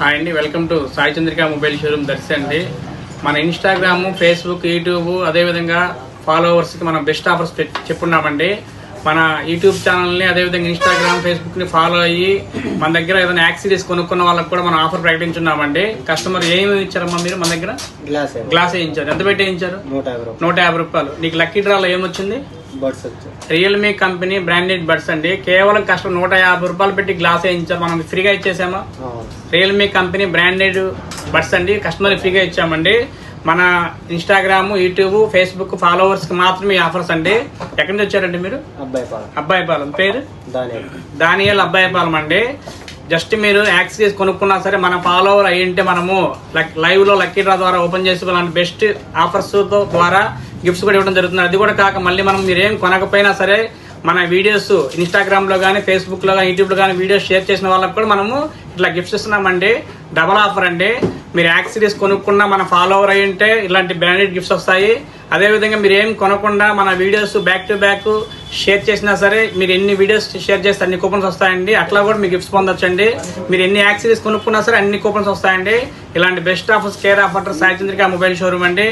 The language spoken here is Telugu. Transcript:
హాయ్ అండి welcome to Sai Chandrika mobile showroom Darsi అండి. మన ఇన్స్టాగ్రామ్ ఫేస్బుక్ యూట్యూబ్ అదేవిధంగా ఫాలోవర్స్కి మనం బెస్ట్ ఆఫర్స్ చెప్పున్నామండి. మన యూట్యూబ్ ఛానల్ని అదేవిధంగా ఇన్స్టాగ్రామ్ ఫేస్బుక్ని ఫాలో అయ్యి మన దగ్గర ఏదైనా యాక్సిరీస్ కొనుక్కున్న వాళ్ళకి కూడా మనం ఆఫర్ ప్రకటించున్నామండి. కస్టమర్ ఏమి ఇచ్చారమ్మా మీరు మన దగ్గర? గ్లాస్ గ్లాస్ వేయించారు ఎంత పెట్టి వేయించారు నూట యాభై రూపాయలు. నీకు లక్కీ డ్రాలో ఏమొచ్చింది? బడ్స్ వచ్చాయి. రియల్మీ కంపెనీ బ్రాండెడ్ బడ్స్ అండి. కేవలం కస్టమర్ నూట యాభై రూపాయలు పెట్టి గ్లాస్ వేయించారు మనం ఫ్రీగా ఇచ్చేసామా. రియల్మీ కంపెనీ బ్రాండెడ్ బడ్స్ అండి. కస్టమర్ ఫ్రీగా ఇచ్చామండి. మన ఇన్స్టాగ్రామ్ యూట్యూబ్ ఫేస్బుక్ ఫాలోవర్స్కి మాత్రమే ఈ ఆఫర్స్ అండి. ఎక్కడి నుంచి వచ్చారండి మీరు? అబ్బాయి పాల. అబ్బాయిపాలెం పేరు? దాని దానియల్ అబ్బాయిపాలెం అండి. జస్ట్ మీరు యాక్సెస్ కొనుక్కున్నా సరే మన ఫాలోవర్ అయ్యింటే మనము లైవ్లో లక్కీ డ్రా ద్వారా ఓపెన్ చేసుకోవాలంటే బెస్ట్ ఆఫర్స్తో ద్వారా గిఫ్ట్స్ కూడా ఇవ్వడం జరుగుతుంది. అది కూడా కాక మళ్ళీ మనం మీరేం కొనకపోయినా సరే మన వీడియోస్ ఇన్స్టాగ్రామ్లో కానీ ఫేస్బుక్లో కానీ యూట్యూబ్లో కానీ వీడియోస్ షేర్ చేసిన వాళ్ళకి కూడా మనము ఇట్లా గిఫ్ట్స్ ఇస్తున్నామండి. డబల్ ఆఫర్ అండి. మీరు యాక్సిరీస్ కొనుక్కున్నా మన ఫాలోవర్ అయి ఉంటే ఇలాంటి బ్రాండెడ్ గిఫ్ట్స్ వస్తాయి. అదేవిధంగా మీరు ఏం కొనకుండా మన videos back to back share చేసినా సరే మీరు ఎన్ని వీడియోస్ షేర్ చేస్తే అన్ని కూపన్స్ వస్తాయండి. అట్లా కూడా మీకు గిఫ్ట్స్ పొందొచ్చండి. మీరు ఎన్ని యాక్సిరీస్ కొనుక్కున్నా సరే అన్ని కూపన్స్ వస్తాయండి. ఇలాంటి best offers care offer Sai Chandrika mobile showroom అండి.